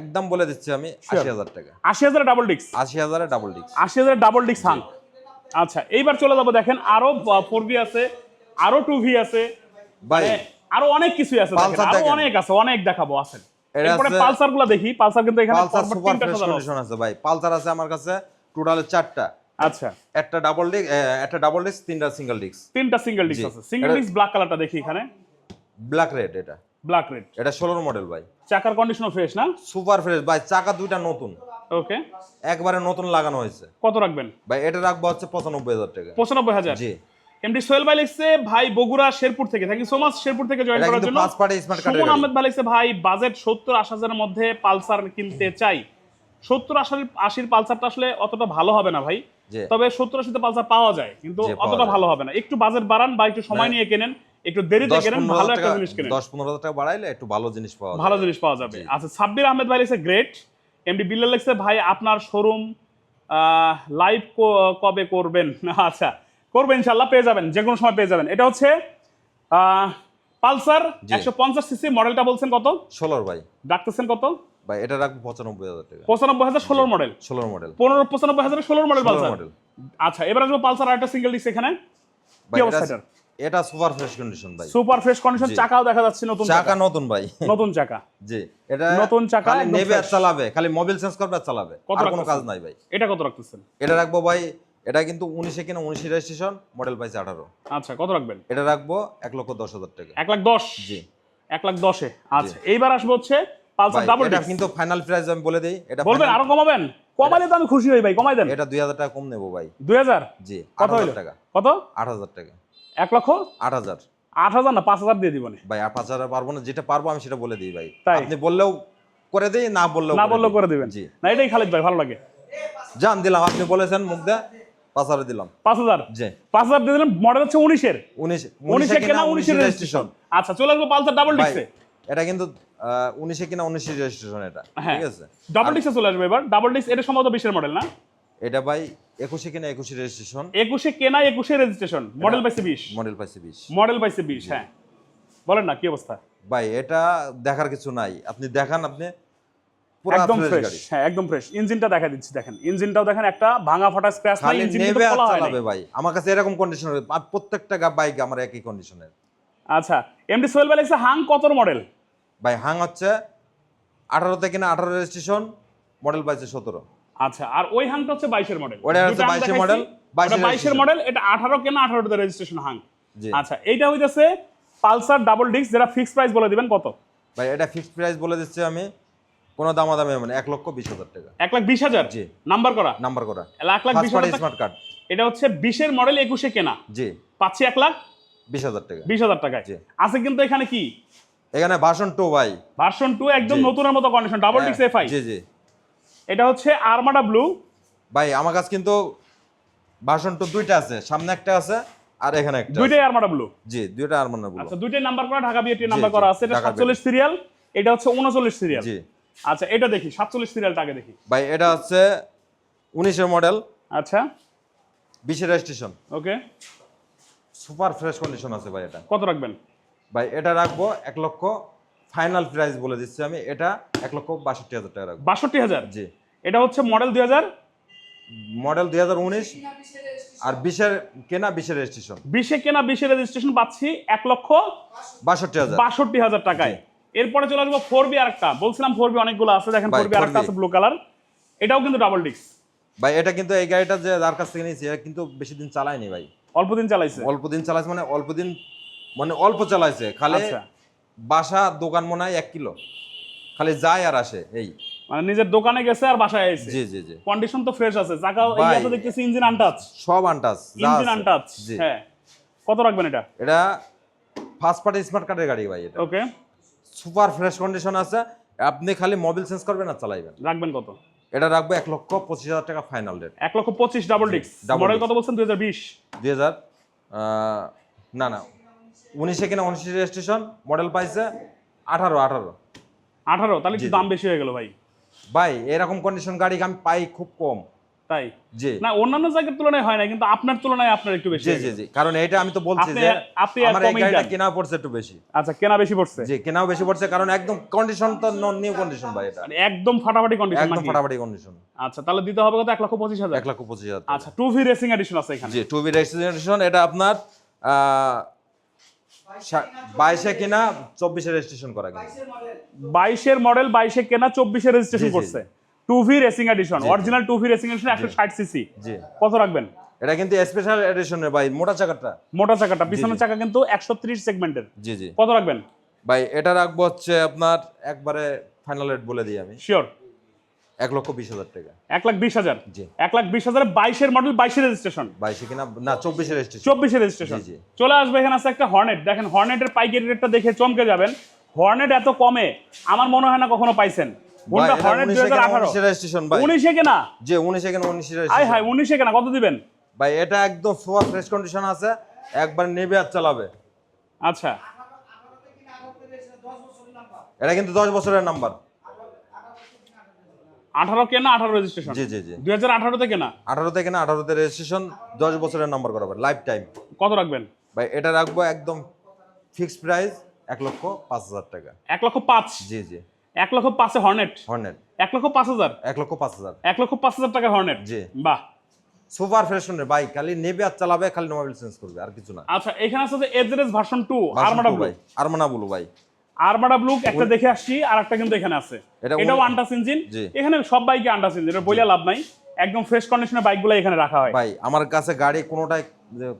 একদম বলে দিচ্ছি আমি আশি হাজার টাকা।
আশি হাজার ডাবল ডিক্স
আশি হাজারে ডাবল ডিস্ক
আশি হাজার ডাবল ডিক্স হাং আচ্ছা এইবার চলে যাব দেখেন আরও ফোর ভি আছে আরও টু ভি আছে।
ভাই
মানে আরও অনেক কিছুই আছে
আরও
অনেক আছে অনেক দেখাবো আছেন
এটা
এরপরে
আছে-
পালসারগুলো দেখি পালসার কিন্তু এখানে
পালসার সুপার ফ্রেশ কন্ডিশন আছে ভাই। পালসার আছে আমার কাছে টোটাল চারটা।
আচ্ছা।
একটা ডাবল ডিস্ক একটা ডাবল ডিস্ক তিনটা সিঙ্গেল ডিস্ক
তিনটা সিঙ্গেল ডিস্ক আছে। সিঙ্গেল ডিস্ক ব্ল্যাক কালারটা দেখি এখানে।
ব্ল্যাক রেড এটা।
ব্ল্যাক রেড
এটা ষোলোর মডেল ভাই।
চাকার কন্ডিশনও ফ্রেশ না?
সুপার ফ্রেশ ভাই চাকা দুইটা নতুন।
ওকে
একবারে নতুন লাগানো হয়েছে।
কত রাখবেন?
ভাই এটা রাখব হচ্ছে পঁচানব্বই হাজার টাকা।
পঁচানব্বই হাজার?
জি।
এমডি সোহেল ভাই লিখছে ভাই বগুড়া শেরপুর থেকে। Thank you so much Sherpur থেকে জয়েন করার জন্য। সুমন আহমেদ ভাই লিখছে ভাই বাজেট সত্তর আশি হাজারের মধ্যে পালসার কিনতে চাই। সত্তর আশির আশির পালসারটা আসলে অতটা ভালো হবে না ভাই। তবে সত্তর আশিতে পালসার পাওয়া যায় কিন্তু অতটা ভালো হবে না। একটু বাজেট বাড়ান বা একটু সময় নিয়ে কেনেন একটু দেরিতে কেনেন ভালো একটা জিনিস কেনেন।
দশ পনেরো টাকা বাড়াইলে একটু ভালো জিনিস পাওয়া
ভালো জিনিস পাওয়া যাবে। আচ্ছা সাব্বির আহমেদ ভাই লিখছে গ্রেট। এমডি বিল্লাল লিখছে ভাই আপনার শোরুম লাইভ কবে করবেন? আচ্ছা করবেন ইনশাল্লাহ পেয়ে যাবেন যে কোনো সময় পেয়ে যাবেন। এটা হচ্ছে পালসার। একশো পঞ্চাশ সিসি মডেলটা বলছেন কত?
ষোলোর ভাই।
ডাকতেছেন কত?
ভাই এটা রাখব পঁচানব্বই হাজার টাকা।
পঁচানব্বই হাজার ষোলোর মডেল।
ষোলোর মডেল।
পনেরো পঁচানব্বই হাজার ষোলোর মডেল পালসার।
মডেল।
আচ্ছা এবার আসব পালসার আরেকটা সিঙ্গেল ডিস্ক এখানে। কি অবস্থা
এটা- এটা সুপার ফ্রেশ কন্ডিশন ভাই।
সুপার ফ্রেশ কন্ডিশন চাকাও দেখা যাচ্ছে নতুন
চাকা নতুন ভাই।
নতুন চাকা।
জি এটা
নতুন চাকা,
নেবে চালাবে। খালি মোবাইল চেঞ্জ করবে চালাবে। আর কোনো কাজ নাই ভাই।
এটা কত রাখতেছেন?
এটা রাখব ভাই এটা কিন্তু উনিশে কিনা উনিশে রেজিস্ট্রেশন মডেল পাইছে আঠারো।
আচ্ছা কত রাখবেন?
এটা রাখব এক লক্ষ দশ হাজার টাকা।
এক লাখ দশ?
জি।
এক লাখ দশে? আচ্ছা এইবার আসব হচ্ছে পালসার ডাবল
এটা কিন্তু ফাইনাল প্রাইস আমি বলে দিই। এটা
বলবেন আরও কমাবেন? কমাইলে তো আমি খুশি হই ভাই কমাই দেন।
এটা দুই হাজার টাকা কম নেব ভাই।
দুই হাজার?
জি
কত
হাজার টাকা।
কত?
আট হাজার টাকা।
এক লক্ষ?
আট হাজার।
আট হাজার না পাঁচ হাজার দিয়ে দিবনে
ভাই আট হাজার পারব না যেটা পারব আমি সেটা বলে দিই ভাই? আপনি বললেও করে দেই না বললেও
না বললেও করে দিবেন।
জি।
না এটাই খালিদ ভাই ভালো লাগে।
জান দিলাম। আপনি বলেছেন মুখ দা পাঁচ হাজার দিলাম।
পাঁচ হাজার?
জি।
পাঁচ হাজার দিয়ে দিলেন মডেল হচ্ছে উনিশের।
উনিশ
উনিশে কেনা উনিশের রেজিস্ট্রেশন আচ্ছা চলে আসব পালসার ডাবল
ভাই এটা কিন্তু উনিশে কিনা উনিশের রেজিস্ট্রেশন এটা
হ্যাঁ।
ঠিক আছে?
ডাবল ডিক্সে চলে আসবে এবার। ডাবল ডিক্স এটা সম্ভবত বিশের মডেল না?
এটা ভাই একুশে কিনা একুশে রেজিস্ট্রেশন
একুশে কেনা একুশে রেজিস্ট্রেশন মডেল পাইছে বিশ।
মডেল পাইছে বিশ।
মডেল পাইছে বিশ হ্যাঁ। বলেন না কি অবস্থা?
ভাই এটা দেখার কিছু নাই। আপনি দেখান আপনি
একদম
ফ্রেশ
হ্যাঁ একদম ফ্রেশ ইঞ্জিনটা দেখা দিচ্ছি দেখেন। ইনজিনটাও দেখেন একটা ভাঙা ফাটা স্ক্র্যাচ নাই ইঞ্জিন খোলা হয়।
ভাই। আমার কাছে এরকম কন্ডিশন আর প্রত্যেকটা বাইক আমার একই কন্ডিশনের
আচ্ছা এমডি সোহেল ভাই হাং কত মডেল
ভাই হাং হচ্ছে আঠারোতে কিনা আঠারো রেজিস্ট্রেশন মডেল পাইছে সতেরো।
আচ্ছা আর ওই হাংটা হচ্ছে বাইশের মডেল
ওটা হচ্ছে 22 এর model, 22 এর
মডেল এটা আঠারো কেনা আঠারোতে রেজিস্ট্রেশন হাং। আচ্ছা এইটা হইতেছে পালসার ডাবল ডিস্ক যেটা ফিক্স প্রাইস বলে দিবেন কত?
ভাই এটা ফিক্সড প্রাইস বলে দিচ্ছি আমি। কোনো দামাদামি হবে না এক লক্ষ বিশ হাজার টাকা।
এক লাখ বিশ হাজার?
জি।
নাম্বার করা?
নাম্বার করা।
লাখ লাখ বিশ হাজার
স্মার্ট কার্ড
এটা হচ্ছে বিশের মডেল একুশে কেনা।
জি।
পাচ্ছি এক লাখ
বিশ হাজার টাকা।
বিশ হাজার টাকায়।
জি।
আছে কিন্তু এখানে কি?
এখানে ভার্সন টু ভাই।
ভার্সন টু একদম। নতুনের মতো কন্ডিশন ডাবল ডিক্স এফআই
জি জি।
এটা হচ্ছে আরমাডা ব্লু
ভাই আমার কাছে কিন্তু ভার্সন টু দুইটা আছে। সামনে একটা আছে আর এখানে একটা
দুইটাই আরমাডা ব্লু
জি দুইটা আর মানে বলো
আচ্ছা দুইটাই নাম্বার করা ঢাকা বিএটি নাম্বার করা আছে। এটা
ঢাকা
সাতচল্লিশ সিরিয়াল এটা হচ্ছে উনচল্লিশ সিরিয়াল
জি।
আচ্ছা এটা দেখি সাতচল্লিশ সিরিয়ালটা আগে দেখি।
ভাই এটা হচ্ছে উনিশের মডেল
আচ্ছা।
বিশের registration
okay.
Super fresh condition আছে ভাই এটা।
কত রাখবেন?
ভাই এটা রাখব এক লক্ষ ফাইনাল প্রাইস বলে দিচ্ছি আমি এটা এক লক্ষ বাষট্টি হাজার টাকা রাখব।
বাষট্টি হাজার?
জি।
এটা হচ্ছে মডেল দুই হাজার?
মডেল দুই হাজার উনিশ আর বিশের কেনা বিশের রেজিস্ট্রেশন
বিশে কেনা বিশে রেজিস্ট্রেশন পাচ্ছি এক লক্ষ
বাষট্টি হাজার।
বাষট্টি হাজার টাকায়। এরপরে চলে আসব ফোর বি আরেকটা। বলছিলাম ফোর বি অনেকগুলো আছে দেখেন ফোর বি আরেকটা আছে ব্লু কালার এটাও কিন্তু ডাবল ডিস্ক
ভাই এটা কিন্তু এই গাড়িটা যে যার কাছ থেকে নিয়েছি এটা কিন্তু বেশি দিন চালায়নি ভাই।
অল্প দিন চালাইছে?
অল্প দিন চালাইছে মানে অল্প দিন মানে অল্প চালাইছে। খালি
আচ্ছা।
বাসা দোকান মনে হয় এক কিলো। খালি যায় আর আসে এই।
মানে নিজের দোকানে গেছে আর বাসায় আইছে।
জি জি জি।
কন্ডিশন তো ফ্রেশ আছে। চাকা এই। আছে দেখতেছি ইঞ্জিন আনটাচ
সব আনটাচ
ইঞ্জিন। আনটাচ হ্যাঁ। কত রাখবেন এটা?
এটা ফার্স্ট পার্টি স্মার্ট কার্ডের গাড়ি ভাই এটা।
ওকে
সুপার ফ্রেশ কন্ডিশন আছে আপনি খালি মোবিল চেঞ্জ করবেন আর চালাইবেন।
রাখবেন কত?
এটা রাখব এক লক্ষ পঁচিশ হাজার টাকা ফাইনাল রেট
এক লক্ষ পঁচিশ ডাবল
double
মডেল কত বলছেন? দুই হাজার বিশ।
দুই হাজার না না। উনিশে কিনা উনিশে রেজিস্ট্রেশন মডেল পাইছে আঠারো আঠারো।
আঠারো তাহলে। দাম বেশি হয়ে গেল ভাই।
ভাই এরকম কন্ডিশন গাড়ি আমি পাই খুব কম।
তাই?
জি।
না অন্যান্য জায়গার তুলনায় হয় না কিন্তু আপনার তুলনায় আপনার একটু বেশি
জি জি জি। কারণ এটা আমি তো বলছি যে
আপনি
আমার এই গাড়িটা কেনা পড়ছে একটু বেশি।
আচ্ছা কেনা বেশি পড়ছে?
জি কেনাও বেশি পড়ছে কারণ একদম কন্ডিশন তো নন নিউ কন্ডিশন ভাই এটা।
মানে একদম ফাটাফাটি কন্ডিশন
একদম ফাটাফাটি কন্ডিশন
আচ্ছা তাহলে দিতে হবে কত? এক লক্ষ পঁচিশ হাজার।
এক লক্ষ পঁচিশ হাজার টাকা।
আচ্ছা টু ভি রেসিং এডিশন আছে এখানে।
জি টু বি রেজিস্ট্রেশন এটা আপনার বাইশে কিনা চব্বিশে রেজিস্ট্রেশন করা কিন্তু
বাইশের মডেল বাইশে কেনা চব্বিশে রেজিস্ট্রেশন করছে। T V racing edition original T V racing edition একশো ষাট সিসি
জি।
কত রাখবেন?
এটা কিন্তু স্পেশাল এডিশনের ভাই মোটা চাকাটা।
মোটর চাকাটা পিছনের চাকা কিন্তু একশো ত্রিশ সেগমেন্টের
জি জি।
কত রাখবেন?
ভাই এটা রাখব হচ্ছে আপনার একবারে ফাইনাল রেট বলে দিই আমি।
শিওর
এক লক্ষ বিশ হাজার টাকা।
এক লাখ বিশ হাজার?
জি।
এক লাখ বিশ হাজার বাইশের মডেল বাইশের রেজিস্ট্রেশন
বাইশে কিনা? না চব্বিশে রেজিস্ট্রেশন
চব্বিশে রেজিস্ট্রেশন
জি।
চলে আসবে এখানে আছে একটা হর্নেট দেখেন হর্নেটের পাইকারি রেটটা দেখে চমকে যাবেন। হর্নেট এত কমে আমার মনে হয় না কখনো পাইছেন। হোন্ডা হর্নেট দুই হাজার আঠারো।
রেজিস্ট্রেশন ভাই।
উনিশে কেনা?
যে উনিশে কিনা উনিশে
আয়
রেজিস্ট্রেশন
হায় উনিশে কেনা কত দিবেন?
ভাই এটা একদম সুপার ফ্রেশ কন্ডিশন আছে একবার নেবে আর চালাবে।
আচ্ছা।
এটা কিন্তু দশ বছরের নাম্বার
আঠারো কেনা আঠারো রেজিস্ট্রেশন
জি জি জি।
দুই হাজার আঠারোতে কেনা?
আঠারো থেকে না আঠারোতে রেজিস্ট্রেশন দশ বছরের নাম্বার করাবে লাইফ টাইম
কত রাখবেন?
ভাই এটা রাখব একদম ফিক্সড প্রাইস এক লক্ষ পাঁচ হাজার টাকা।
এক লক্ষ পাঁচ?
জি জি।
এক লক্ষ পাঁচে হর্নেট।
হর্নেট।
এক লক্ষ পাঁচ হাজার?
এক লক্ষ পাঁচ হাজার।
এক লক্ষ পাঁচ হাজার টাকা হর্নেট?
জি।
বাহ।
সুপার ফ্রেশ বাইক খালি নেবে আর চালাবে খালি মোবাইল চেঞ্জ করবে আর কিছু না।
আচ্ছা এখানে আছে যে এজরেস ভার্সন আরমাডা ব্লু
ভাই আরমানা বলু ভাই।
আরমাডা ব্লু একটা দেখে আসছি আর একটা কিন্তু এখানে আছে।
এটা
এটাও
উনি-
ইঞ্জিন এখানে সব বাইকে আন্টাস ইঞ্জিন এটা বইলা লাভ নাই। একদম ফ্রেশ কন্ডিশনের বাইকগুলো এখানে রাখা হয়।
ভাই আমার কাছে গাড়ি কোনোটাই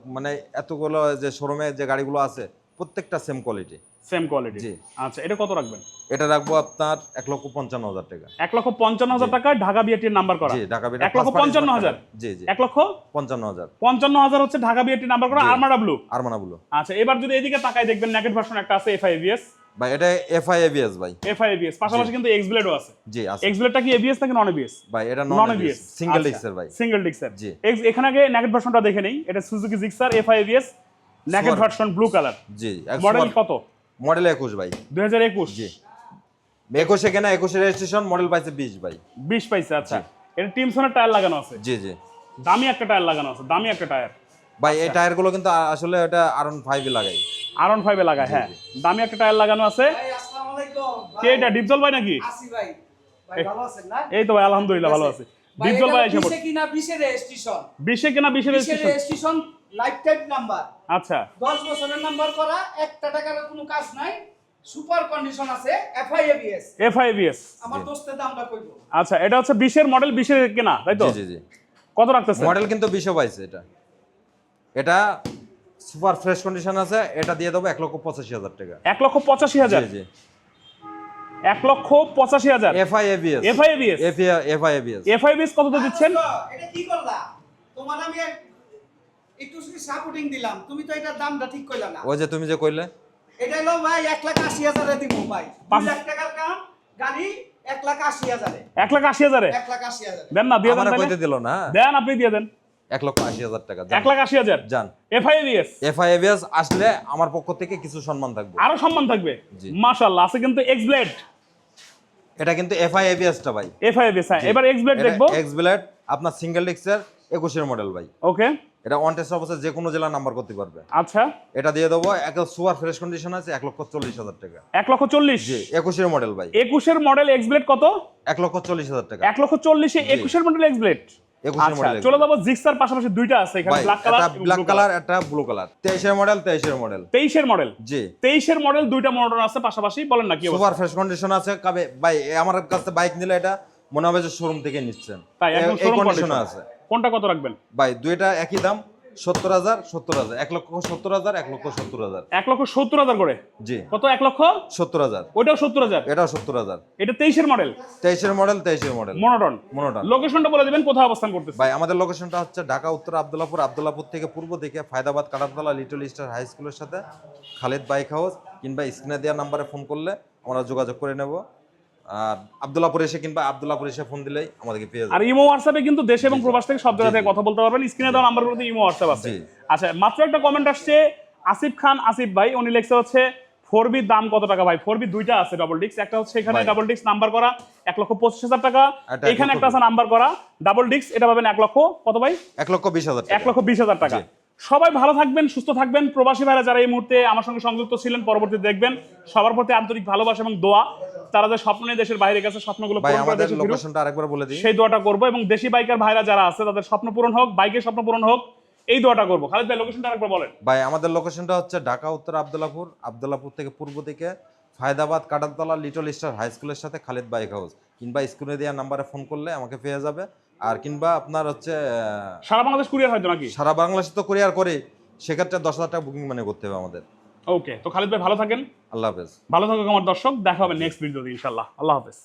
মানে এতগুলো যে শোরুমে যে গাড়িগুলো আছে প্রত্যেকটা সেম কোয়ালিটি
সেম কোয়ালিটি
জি।
আচ্ছা এটা কত রাখবেন?
এটা রাখব আপনার এক লক্ষ পঞ্চান্ন হাজার টাকা।
এক লক্ষ পঞ্চান্ন হাজার টাকায় ঢাকা বিআরটির নাম্বার করা।
জি ঢাকা বিটা
এক লক্ষ পঞ্চান্ন হাজার?
জি জি।
এক লক্ষ
পঞ্চান্ন হাজার।
পঞ্চান্ন হাজার হচ্ছে ঢাকা বিআরটির নাম্বার করা
জি।
আরমাডা ব্লু
আরমানা বলু
আচ্ছা এবার যদি এদিকে তাকাই দেখবেন নেকেট ভার্সন একটা আছে এফআইভিএস
ভাই এটা এফআই এবিএস ভাই।
এফআইভিএস পাশাপাশি কিন্তু এক্স ব্লেডও আছে।
জি আছে।
এক্স ব্লেডটা কি এবিএস নাকি নন এবিএস
ভাই এটা
নন এবিএস
সিঙ্গেল ডিক্সের ভাই।
সিঙ্গেল ডিক্সের
জি।
এখানে আগে নেকেট ভার্সনটা দেখে নেই এটা Suzuki Gixxer FI ABS naked
Super.
Version blue colour
জি
মডেল কত?
মডেল একুশ ভাই।
দুই হাজার একুশ।
জি। একুশে কেনা একুশে রেজিস্ট্রেশন মডেল পাইছে বিশ ভাই।
বিশ পাইছে আচ্ছা। এটা টিমসনের টায়ার লাগানো আছে?
জি জি।
দামি একটা টায়ার লাগানো আছে দামি একটা টায়ার
ভাই
আচ্ছা।
এই টায়ারগুলো কিন্তু আসলে এটা আর ওয়ান ফাইভে লাগাই।
আর ওয়ান ফাইভে লাগায় হ্যাঁ। দামি একটা টায়ার লাগানো আছে।
ভাই আসসালামু আলাইকুম।
কে এটা ডিপজল ভাই নাকি?
আসি ভাই। ভাই ভালো আছেন না?
এই তো ভাই আলহামদুলিল্লাহ ভালো আছে।
ভাই
ডিপজল ভাই এসে
বিশে
পড়ছে
কিনা বিশে রেজিস্ট্রেশন
বিশে কেনা বিশে
বিশে
registration
registration lifetime number
আচ্ছা।
দশ বছরের নাম্বার করা একটা টাকার কোনো কাজ নাই। সুপার কন্ডিশন আছে এফআইএবিএস
এফআইভিএস
আমার দোস্তের দামটা কইব।
আচ্ছা এটা হচ্ছে বিশের মডেল বিশের কেনা তাই তো?
জি জি
কত রাখতেছে?
মডেল কিন্তু বিশও পাইছে এটা। এটা সুপার ফ্রেশ কন্ডিশন আছে এটা দিয়ে দেবো এক লক্ষ পঁচাশি হাজার টাকা।
এক লক্ষ পঁচাশি হাজার?
জি জি।
এক লক্ষ পঁচাশি হাজার?
FI ABS
FIABS?
FI ABS
FI ABS কত দিচ্ছেন?
এটা কি করলা? তোমার আমি একটু সাপোর্টিং দিলাম। তুমি তো এটার দামটা ঠিক কইলা না।
ওই যে তুমি যে কইলে?
এটা হলো ভাই এক লাখ আশি হাজারে দিব ভাই। দুই লাখ টাকার কাম গাড়ি এক লাখ আশি হাজারে।
এক লাখ আশি হাজারে?
এক লাখ আশি হাজারে।
দেন না দিয়ে দেন
আমার কইতে দিল না?
দেন আপনি দিয়ে দেন।
এক লক্ষ আশি হাজার টাকা
এক লাখ আশি হাজার?
যান। আসলে আমার পক্ষ থেকে কিছু সম্মান থাকবে।
আরও সম্মান থাকবে। মাশাআল্লাহ আছে কিন্তু এক্স ব্লেড
এটা কিন্তু এফআই এবিএসটা ভাই।
এফআইবিএস হ্যাঁ এবার এক্স ব্লেড দেখব।
এক্স ব্লেড আপনার সিঙ্গেল ডিক্সের একুশের মডেল ভাই।
ওকে
এটা ওয়ান টেস্ট অবস্থায় যে কোনো জেলা নাম্বার করতে পারবে।
আচ্ছা।
এটা দিয়ে দেবো এক সুপার ফ্রেশ কন্ডিশন আছে এক লক্ষ চল্লিশ হাজার টাকা।
এক লক্ষ চল্লিশ?
জি একুশের মডেল ভাই।
একুশের মডেল এক্স ব্লেড কত?
এক লক্ষ চল্লিশ হাজার টাকা।
এক লক্ষ চল্লিশে একুশের মডেল এক্স ব্লেড
একুশের মডেল
চলে যাব জিক্সার পাশাপাশি দুইটা আছে এখানে ব্ল্যাক কালার
একটা ব্ল্যাক কালার একটা blue colour model model
model
জি।
মডেল দুইটা মডেল আছে পাশাপাশি বলেন না কি
সুপার ফ্রেশ কন্ডিশন আছে কবে ভাই আমার কাছে বাইক নিলে এটা মনে হবে যে শোরুম থেকে নিচ্ছেন।
তাই একদম শোরুম
কন্ডিশন আছে।
কোনটা কত রাখবেন?
ভাই দুইটা একই দাম সত্তর হাজার সত্তর হাজার। এক লক্ষ সত্তর হাজার এক লক্ষ সত্তর হাজার।
এক লক্ষ সত্তর হাজার করে?
জি।
কত এক লক্ষ?
সত্তর হাজার।
ওইটাও সত্তর হাজার?
এটাও সত্তর হাজার।
এটা তেইশের মডেল
তেইশের মডেল তেইশের মডেল
মনোটন?
মনোটন।
লোকেশনটা বলে দিবেন কোথায় অবস্থান করতেছে।
ভাই আমাদের লোকেশনটা হচ্ছে ঢাকা উত্তর আবদুল্লাপুর আবদুল্লাপুর থেকে পূর্ব দিকে Faydabad Katartala little star high স্কুলের সাথে খালেদ বাইক হাউস কিংবা স্ক্রিনে দেওয়া নাম্বারে ফোন করলে আমরা যোগাযোগ করে নেব। আর আবদুল্লাপুর এসে কিংবা আবদুল্লাপুর এসে ফোন দিলেই আমাদেরকে পেয়ে
আর ইমো হোয়াটসঅ্যাপে কিন্তু দেশ এবং প্রবাস থেকে সব জায়গা থেকে কথা বলতে পারবেন। স্ক্রিনে দেওয়া নাম্বারগুলোতে ইমো হোয়াটসঅ্যাপ আছে। আচ্ছা মাত্র একটা কমেন্ট আসছে। আসিফ খান আসিফ ভাই উনি লেখছে হচ্ছে ফোর বির দাম কত টাকা ভাই? ফোর বি দুইটা আছে ডাবল ডিক্স একটা হচ্ছে এখানে ডাবল ডিক্স নাম্বার করা এক লক্ষ পঁচিশ হাজার টাকা। এখানে একটা আছে নাম্বার করা ডাবল ডিক্স এটা পাবেন এক লক্ষ কত ভাই?
এক লক্ষ বিশ হাজার
এক লক্ষ বিশ হাজার টাকা। সবাই ভালো থাকবেন সুস্থ থাকবেন। প্রবাসী ভাইরা যারা এই মুহূর্তে আমার সঙ্গে সংযুক্ত ছিলেন পরবর্তীতে দেখবেন। সবার প্রতি আন্তরিক ভালোবাসা এবং দোয়া। তারা যে স্বপ্ন নিয়ে দেশের বাইরে গেছে স্বপ্নগুলো।
লোকেশনটা আরেকবার বলে দিই।
সেই দোয়াটা করব এবং দেশি বাইকার ভাইরা যারা আছে তাদের স্বপ্ন পূরণ হোক বাইকের স্বপ্ন পূরণ হোক এই দোয়াটা করব। খালিদ ভাই লোকেশনটা আরেকবার বলেন।
ভাই আমাদের লোকেশনটা হচ্ছে ঢাকা উত্তর আবদুল্লাপুর আবদুল্লাপুর থেকে পূর্ব দিকে Faydabad Katartala little star high স্কুলের সাথে খালিদ বাইক হাউস কিংবা স্ক্রিনে দেওয়া নাম্বারে ফোন করলে আমাকে পেয়ে যাবে। আর কিংবা আপনার হচ্ছে
সারা বাংলাদেশ কুরিয়ার হয়তো নাকি?
সারা বাংলাদেশে তো কুরিয়ার করে সেক্ষেত্রে দশ হাজার টাকা বুকিং মানে করতে হবে আমাদের।
ওকে তো খালিদ ভাই ভালো থাকেন।
আল্লাহ হাফেজ।
ভালো থাকুক আমার দর্শক দেখা হবে নেক্সট ভিডিওতে ইনশাল্লাহ আল্লাহ হাফেজ।